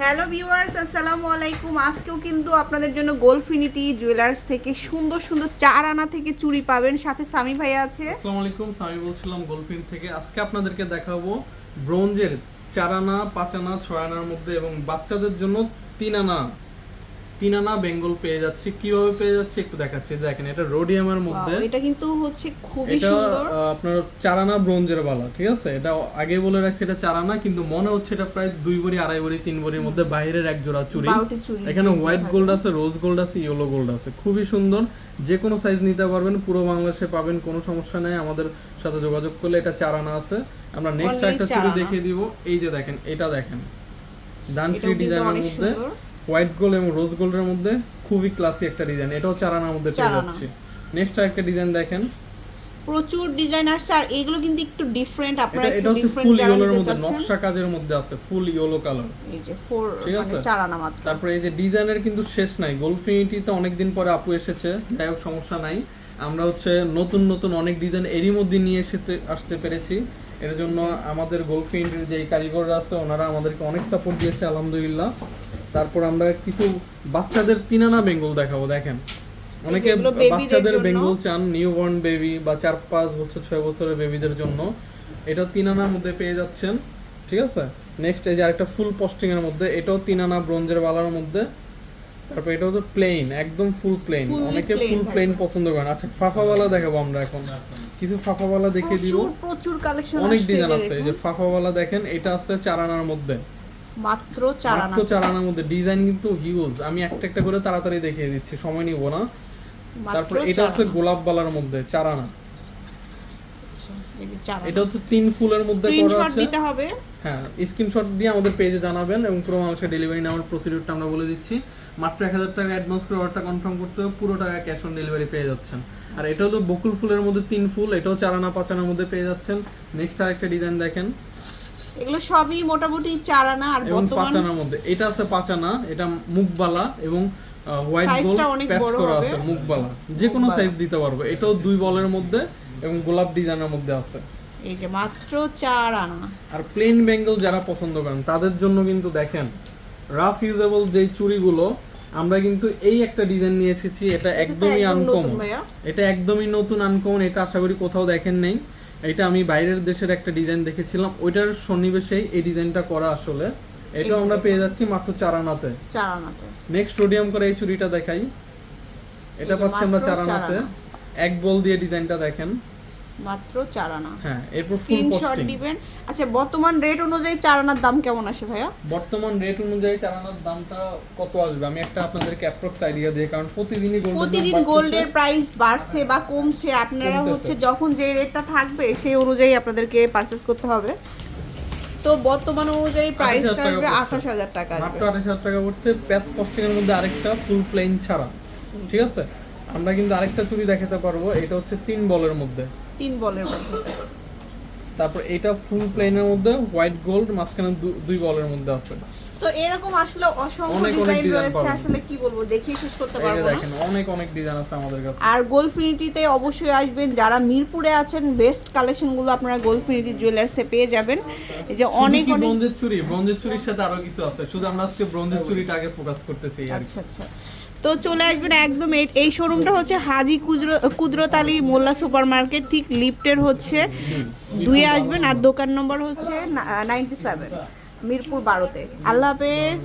Hello viewers আসসালামু আলাইকুম। আজকেও কিন্তু আপনাদের জন্য গোলফিনিটি জুয়েলার্স থেকে সুন্দর সুন্দর চার আনা থেকে চুড়ি পাবেন। সাথে সামি ভাই আছে। আসসালামু আলাইকুম, সামি বলছিলাম গোলফিন থেকে। আজকে আপনাদেরকে দেখাবো ব্রোঞ্জের চার আনা পাঁচ আনা ছয় আনার মধ্যে এবং বাচ্চাদের জন্য তিন আনা তিন আনা বেঙ্গল পেয়ে যাচ্ছি। কীভাবে পেয়ে যাচ্ছি একটু দেখাচ্ছি। দেখেন এটা রোডিয়ামের মধ্যে। এটা কিন্তু হচ্ছে খুবই সুন্দর। আপনার চার আনা ব্রোঞ্জের বালা ঠিক আছে? এটা আগে বলে রাখছি এটা চার আনা কিন্তু মনে হচ্ছে এটা প্রায় দুই ভরি আড়াই ভরি তিন ভরির মধ্যে বাইরের এক জোড়া চুড়ি এখানে হোয়াইট গোল্ড আছে রোজ গোল্ড আছে ইয়েলো গোল্ড আছে। খুবই সুন্দর। যে কোনো সাইজ নিতে পারবেন পুরো বাংলাদেশে পাবেন কোনো সমস্যা নাই। আমাদের সাথে যোগাযোগ করলে এটা চারানা আছে। আমরা নেক্সট একটা চুড়ি দেখিয়ে দিব। এই যে দেখেন এটা দেখেন। ডান্সি ডিজাইনের মধ্যে হোয়াইট গোল্ড এবং রোজ গোল্ডের মধ্যে খুবই ক্লাসি একটা ডিজাইন এটাও চার আনার মধ্যে পেয়ে যাচ্ছে। নেক্সট একটা ডিজাইন দেখেন। প্রচুর ডিজাইন আসছে আর এগুলো কিন্তু একটু ডিফারেন্ট আপনারা এটা হচ্ছে ফুল ইয়েলোর মধ্যে নকশা কাজের মধ্যে আছে ফুল ইয়েলো কালার এই যে ফোর মানে? চার আনা মাত্র। তারপরে এই যে ডিজাইনের কিন্তু শেষ নাই। গোলফিনিটিতে অনেকদিন পরে আপু এসেছে। যাই হোক সমস্যা নাই। আমরা হচ্ছে নতুন নতুন অনেক ডিজাইন এরই মধ্যে নিয়ে এসেতে আসতে পেরেছি। এর জন্য আমাদের গোলফিনিটির যে কারিগররা আছে ওনারা আমাদেরকে অনেক সাপোর্ট দিয়েছে আলহামদুলিল্লাহ। তারপর আমরা কিছু বাচ্চাদের তিনানা বেঙ্গল দেখাবো দেখেন। অনেকে বাচ্চাদের বেঙ্গল চান নিউ বর্ন বেবি বা চার পাঁচ বছর ছয় বছরের বেবিদের জন্য। এটা তিন আনার মধ্যে পেয়ে যাচ্ছেন ঠিক আছে? নেক্সট এই যে আরেকটা ফুল পোস্টিং এর মধ্যে এটাও তিন আনা ব্রোঞ্জের বালার মধ্যে। তারপর এটাও তো প্লেন একদম ফুল প্লেন অনেকে ফুল প্লেন পছন্দ করেন। আচ্ছা ফাফাওয়ালা দেখাবো আমরা এখন। কিছু ফাফাওয়ালা দেখিয়ে দিব। প্রচুর কালেকশন অনেক ডিজাইন আছে। এই যে। ফাফাওয়ালা দেখেন এটা আছে চার আনার মধ্যে। মাত্র চার আনা। মাত্র চার আনার মধ্যে। ডিজাইন কিন্তু হিউজ আমি একটা একটা করে তাড়াতাড়ি দেখিয়ে দিচ্ছি। সময় নিব না। তারপর এটা হচ্ছে গোলাপ বালার মধ্যে চার আনা। আচ্ছা, চার আনা। এটা হচ্ছে তিন ফুলের মধ্যে করা আছে। দিতে হবে। হ্যাঁ স্ক্রিনশট দিয়ে আমাদের পেজে জানাবেন এবং পুরো মানুষের ডেলিভারি নেওয়ার প্রসিডিউরটা আমরা বলে দিচ্ছি। মাত্র এক হাজার টাকা অ্যাডভান্স করে অর্ডারটা কনফার্ম করতে হবে। পুরো টাকা ক্যাশ অন ডেলিভারি পেয়ে যাচ্ছেন। আর এটা হলো বকুল ফুলের মধ্যে তিন ফুল। এটাও চারানা পাঁচানার মধ্যে পেয়ে যাচ্ছেন। নেক্সট আরেকটা ডিজাইন দেখেন। এগুলো সবই মোটামুটি চার আনা আর বর্তমান পাঁচানার মধ্যে। এটা আছে পাঁচানা এটা মুখবালা এবং হোয়াইট প্যাচ করা আছে মুখবালা যে কোনো সাইজ দিতে পারব। এটাও দুই বলের মধ্যে এবং গোলাপ ডিজাইনের মধ্যে আছে। এই যে মাত্র চার আনা আর প্লেন বেঙ্গল যারা পছন্দ করেন তাদের জন্য কিন্তু দেখেন রাফ ইউজেবল যেই চুড়িগুলো আমরা কিন্তু এই একটা ডিজাইন নিয়ে এসেছি এটা একদমই একদম আনকমন এটা একদমই নতুন আনকমন এটা আশা করি কোথাও দেখেন নেই। এটা আমি বাইরের দেশের একটা ডিজাইন দেখেছিলাম। ওইটার সন্নিবেশেই এই ডিজাইনটা করা আসলে। এটা আমরা পেয়ে যাচ্ছি মাত্র চার আনাতে চার আনাতে নেক্সট রোডিয়াম করে এই চুড়িটা দেখাই। এটা পাচ্ছি আমরা চারানাতে। এক বল দিয়ে ডিজাইনটা দেখেন। মাত্র চার আনা। হ্যাঁ এরপর স্ক্রিনশট দিবেন। আচ্ছা বর্তমান রেট অনুযায়ী চার আনার দাম কেমন আসে ভাইয়া? বর্তমান রেট অনুযায়ী চালানোর দামটা কত আসবে? আমি একটা আপনাদেরকে অ্যাপ্রক্স আইডিয়া দিই কারণ প্রতিদিনই গোল্ডের প্রতিদিন গোল্ডের প্রাইস বাড়ছে বা কমছে আপনারা হচ্ছে যখন যে রেটটা থাকবে সেই অনুযায়ী আপনাদেরকে পারচেস করতে হবে। তো বর্তমান অনুযায়ী প্রাইসটা আঠাশ হাজার টাকা মাত্র আঠাশ হাজার টাকা পড়ছে। প্যাচ পোস্টিং এর মধ্যে আরেকটা ফুল প্লেন ছাড়া। ঠিক আছে? আমরা কিন্তু আরেকটা চুড়ি দেখাতে পারব। এটা হচ্ছে তিন বলের মধ্যে। তিন বলের মধ্যে। তারপর এটা ফুল প্লেনের মধ্যে হোয়াইট গোল্ড মাঝখানে দুই বলের মধ্যে আছে। তো এরকম আসলে অসংখ্য ডিজাইন রয়েছে আসলে কি বলব দেখিয়ে শেষ করতে পারব না। দেখেন অনেক অনেক ডিজাইন আছে আমাদের কাছে। আর গোলফিনিটিতে অবশ্যই আসবেন যারা মিরপুরে আছেন বেস্ট কালেকশনগুলো আপনারা গোলফিনিটি জুয়েলার্সে পেয়ে যাবেন। এই যে অনেক অনেক ব্রোঞ্জের চুড়ি ব্রোঞ্জের চুরির সাথে আরও কিছু আছে। শুধু আমরা আজকে ব্রোঞ্জের চুরিটা আগে ফোকাস করতেছি আচ্ছা আচ্ছা। তো চলে আসবেন একদম এই- শোরুমটা হচ্ছে হাজি কুদরত আলী মোল্লা সুপার মার্কেট ঠিক লিফটের হচ্ছে। দুই আসবেন আর দোকান নম্বর হচ্ছে নাইনটি সেভেন মিরপুর বারোতে। আল্লাহ হাফেজ।